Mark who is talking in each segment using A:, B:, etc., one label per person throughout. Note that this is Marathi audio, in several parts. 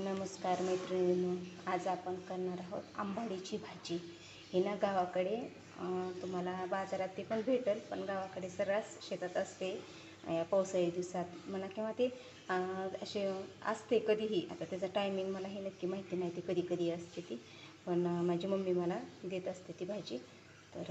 A: नमस्कार मैत्रिणींनो आज आपण करणार आहोत आंबाडीची भाजी. ही ना गावाकडे तुम्हाला बाजारात ते पण भेटेल पण गावाकडे सर्रास शेतात असते या पावसाळी दिवसात म्हणा किंवा ते असे असते कधीही. आता त्याचा टायमिंग मला हे नक्की माहिती नाही ते कधी कधी असते ती. पण माझी मम्मी मला देत असते ती भाजी. तर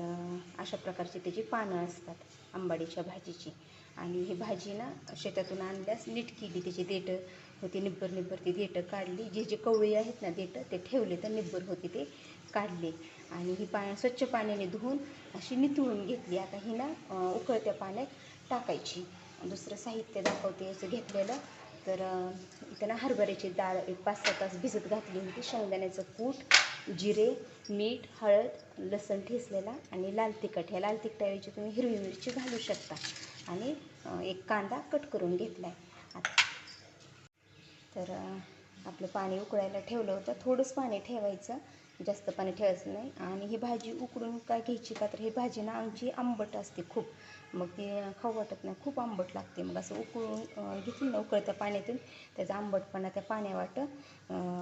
A: अशा प्रकारची त्याची पानं असतात आंबाडीच्या भाजीची. आणि ही भाजी ना शेतातून आणल्यास नीट केली त्याची देठं. होती निब्बर निब्बर ती देठं काढली. जे जे कवळी आहेत ना देठं ते ठेवले तर निब्बर होते ते काढले. आणि ही पा स्वच्छ पाण्याने धुवून अशी नितळून घेतली. आता ही ना उकळत्या पाण्यात टाकायची. दुसरं साहित्य दाखवते असं घेतलेलं. तर इथं ना हरभऱ्याची डाळ एक पाच सहा तास भिजत घातली होती. शेंगदाण्याचं कूट जिरे मीठ हळद लसण ठेचलेला आणि लाल तिखट. ह्या लाल तिखटाऐवजी तुम्ही हिरवी मिरची घालू शकता. आणि एक कांदा कट करून घेतला आहे आता तर आपलं पाणी उकळायला ठेवलं होतं. थोडंच पाणी ठेवायचं. जास्त पाणी ठेवायचं नाही. आणि ही भाजी उकडून काय घ्यायची का तर ही भाजी ना आमची आंबट असते खूप. मग ती खाऊ वाटत नाही. खूप आंबट लागते. मग असं उकळून घेतली ना उकळत्या पाण्यातून त्याचा आंबटपणा त्या पाण्यावाट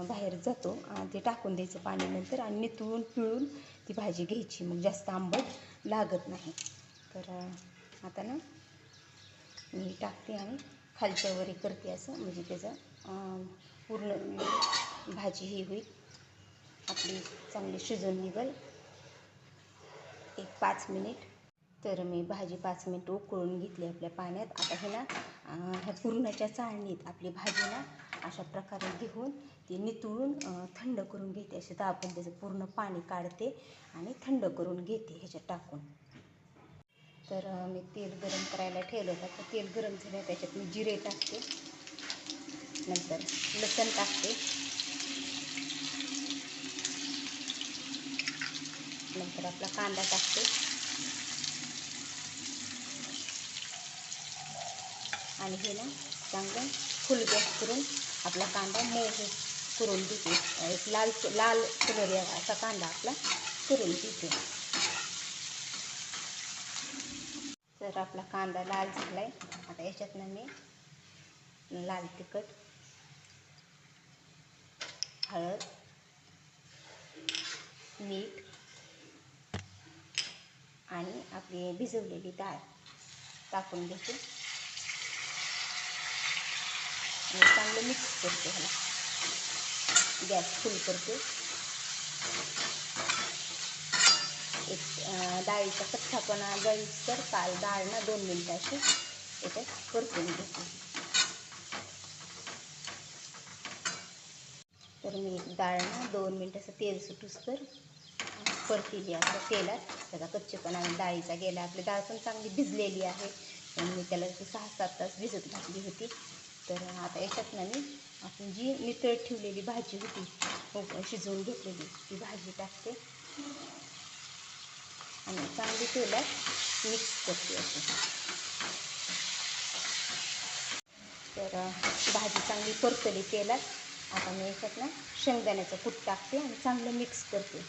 A: बाहेर जातो. आणि ते टाकून द्यायचं पाण्यानंतर आणि नितळून पिळून ती भाजी घ्यायची. मग जास्त आंबट लागत नाही. तर आता ना मी टाकते आणि खालच्यावरी करते असं. म्हणजे त्याचं पूर्ण भाजी ही होईल. आपली चांगली शिजून निघेल. एक पाच मिनिट. तर मी भाजी पाच मिनिट उकळून घेतली आपल्या पाण्यात. आता ह्याला ह्या पुरणाच्या चाळणीत आपली भाजी ना अशा प्रकारे घेऊन ती नितळून थंड करून घेते. असे दाबून त्याचं पूर्ण पाणी काढते आणि थंड करून घेते ह्याच्यात टाकून. तर मी तेल गरम करायला ठेवलं होतं. तर तेल गरम झालं त्याच्यात मी जिरे टाकते. नंतर लसण टाकते. नंतर आपला कांदा टाकते. आणि हे ना चांगलं फुल गॅस करून आपला कांदा मऊ करून देते एक लाल लाल कलर यावा असा कांदा आपला करून देते तर आपला कांदा लाल झाला आहे आता याच्यातनं मी लाल तिखट हळद मीठ आणि आपली भिजवलेली डाळ टाकून घेते. आणि चांगलं मिक्स करते ह्याला. गॅस फुल करते. एक डाळीचा कच्चापणा जळीस तर काल डाळ ना दोन मिनटं याच्यात परतून घेते. तर मी डाळ ना दोन मिनटाचं असं तेल सुटूस तर परतीली आपल्या तेलात. त्याचा कच्चेपणा डाळीचा गेला. आपली डाळ पण चांगली भिजलेली आहे. मी त्याला ती सहा सात तास भिजत घातली होती. तर आता याच्यात ना मी आपण जी नितळ ठेवलेली भाजी होती हो, शिजवून घेतलेली ती भाजी टाकते. आणि चांगली तेलात मिक्स करते असं. तर भाजी चांगली परतली तेलात. आता मी याच्यात ना शेंगदाण्याचं कूट टाकते आणि चांगलं मिक्स करते.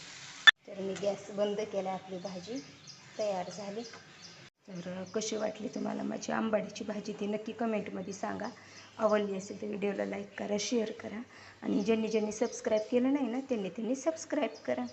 A: तर मी गॅस बंद केला आपली भाजी तयार झाली. तर कशी वाटली तुम्हाला माझी आंबाडीची भाजी ती नक्की कमेंटमध्ये सांगा. आवडली असेल तर व्हिडिओला लाईक करा शेअर करा. आणि ज्यांनी ज्यांनी सबस्क्राईब केलं नाही ना त्यांनी त्यांनी सबस्क्राईब करा.